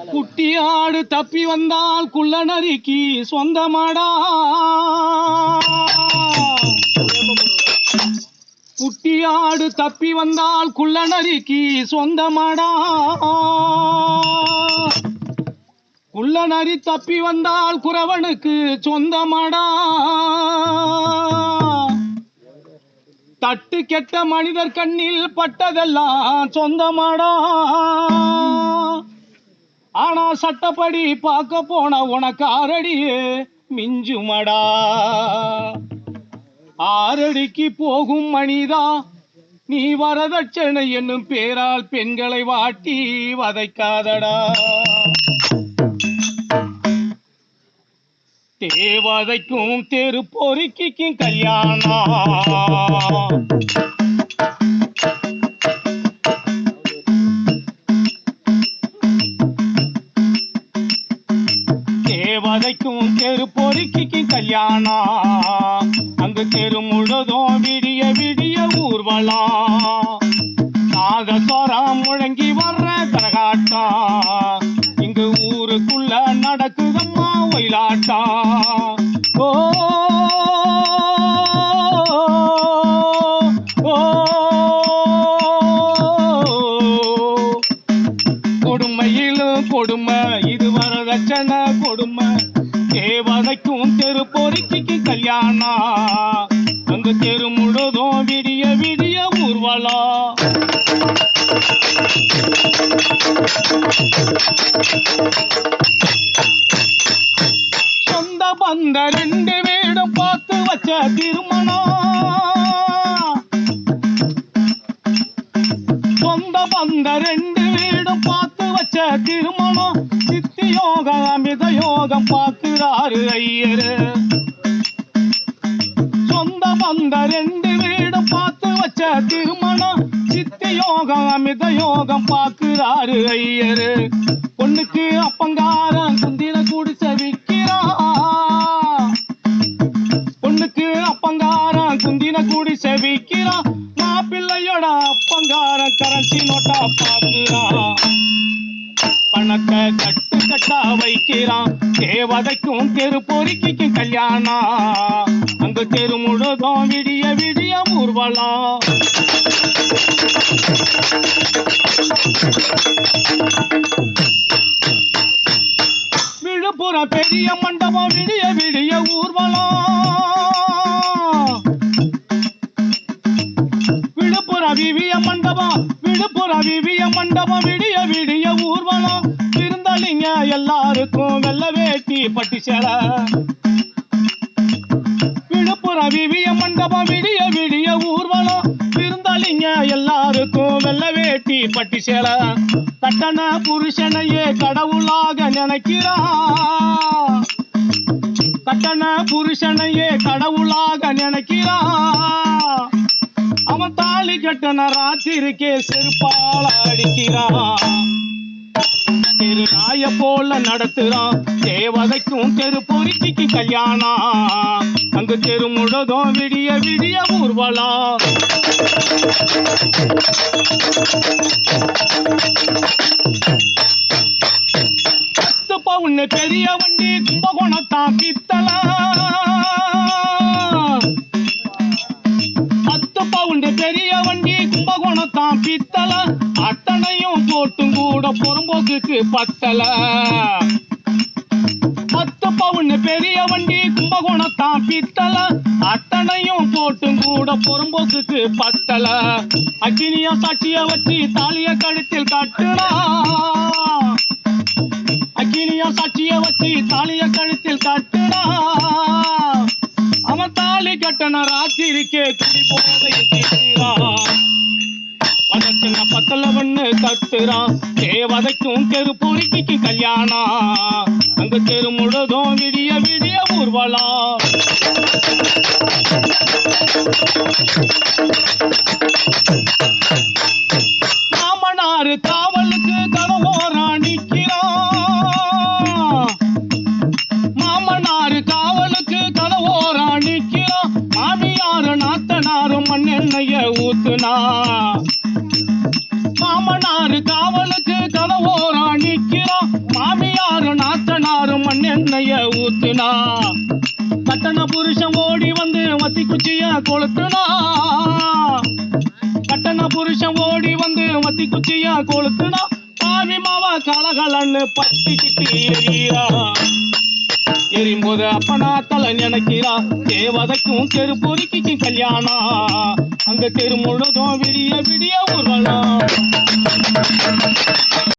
குட்டியாடு தப்பி வந்தால் குள்ள நரிக்கு சொந்தமாடா. குட்டியாடு தப்பி வந்தால் குள்ள நரிக்கு சொந்தமாடா. குள்ள நரி தப்பி வந்தால் குறவனுக்கு சொந்தமாடா. தட்டு கெட்ட மனிதர் கண்ணில் பட்டதெல்லாம் சொந்தமாடா. ஆனா சட்டப்படி பார்க்க போன உனக்கு ஆறடியே மிஞ்சுமடா. ஆறடிக்கு போகும் மனிதா நீ வரதட்சணை என்னும் பேரால் பெண்களை வாட்டி வதைக்காதடா. தேவதைக்கும் தெரு பொறுக்கிக்கும் கல்யாணம். தேவதைக்கும் தெரு பொறுக்கிக்கு கல்யாணம் அங்கு தெரு முழுதும் விடிய விடிய ஊர்வலம் நாதஸ்வரம் முழங்கி வர்ற கரகாட்டம் இங்கு ஊருக்குள்ள நடக்குதம்மா ஒயிலாட்டம் கொடுமை தேவதைக்கும் தெரு பொறுக்கிக்கு கல்யாணம் அங்கு தெரு முழுதும் விடிய விடிய ஊர்வலம் சொந்த பந்த ரெண்டு வீடும் பார்த்து வச்ச பார்க்கிறாரு ஐயரு. சொந்த பந்த ரெண்டு வீடு பார்த்து வச்ச திருமணம் சித்தி யோகம் அமித யோகம் பார்க்கிறாரு ஐயரு. பொண்ணுக்கு அப்பங்காரன் குந்தின கூடி செவிக்கிறா பொண்ணுக்கு அப்பங்காரன் குந்தின கூடி விற்கிறான். மாப்பிள்ளையோட அப்பங்காரன் கரன்சி நோட்டா பார்க்கிறான். பணத்தை கட்டு கட்டா வைக்கிறான். தேவதைக்கும் தெரு பொறுக்கிக்கும் கல்யாணம் அங்கு தெரு முழுதும் விடிய விடிய ஊர்வலம் விழுப்புரம் பெரிய மண்ட விவிய மண்டபம் விழுப்புர விவிய மண்டபம் விடிய விடிய ஊர்வலம். விருந்தளிங்க எல்லாருக்கும் வெள்ள வேட்டி பட்டி சேலை விழுப்புரம் விவிய மண்டபம் விடிய விடிய ஊர்வலம். விருந்தளிங்க எல்லாருக்கும் வெள்ள வேட்டி பட்டி சேலை கட்டண புருஷனையே கடவுளாக நினைக்கிறான் கட்டண புருஷனையே கடவுளாக நினைக்கிறான் அவன் தாலி கட்டன ராத்திரிக்கே செருப்பால் அடிக்கிறான். தெரு நாய போல நடத்துறான். தேவதைக்கும் தெரு பொறுக்கிக்கு கல்யாணம். அங்கு தெரு முழுதும் விடிய விடிய ஊர்வலம். பத்து பவுன்னு பெரிய வண்டி கும்பகோணத்தான் பித்தள பத்தல. அட்டனையும் அத்தனையும் போட்டும் கூட புறம்போக்குக்கு பத்தல. பத்து பவுண்டு பெரிய வண்டி கும்பகோணத்தான் பித்தல. அத்தனையும் போட்டும் கூட புறம்போக்குக்கு பத்தல. அக்கினிய சாட்சிய வச்சு தாலிய கழுத்தில் கட்டுனா அக்கினிய சாட்சிய வச்சு தாலிய கழுத்தில் கட்டுனா அவன் தாலி கட்டண ராத்திரிக்கே குடி போதையில் பத்தலவன்னு கத்துறா தேவதைக்கும் தெரு கல்யாணம் அங்க தெரு முழுதும் விடிய விடிய ஊர்வலா? மாமனாரு காவலுக்கு கனவோரா நிக்கிறான் மாமனாரு காவலுக்கு கதவோரா நிக்கிறான் மாமியாரு நாத்தனாரும் மண்ணெண்ணெய ஊத்து புருஷன் ஓடி வந்து வத்தி குச்சிய கொளுத்துனா. கட்டண புருஷன் ஓடி வந்து வத்தி குச்சிய கொளுத்துனா. பாவி மாவா கலகலன்னு பட்டிக்கிட்டு எரியா எரியும்போது அப்பனா தலை நினைக்கிறா. தேவதைக்கும் தெரு பொறுக்கிக்கும் கல்யாணம் அந்த தெரு முழுதும் விடிய விடிய ஊர்வலம்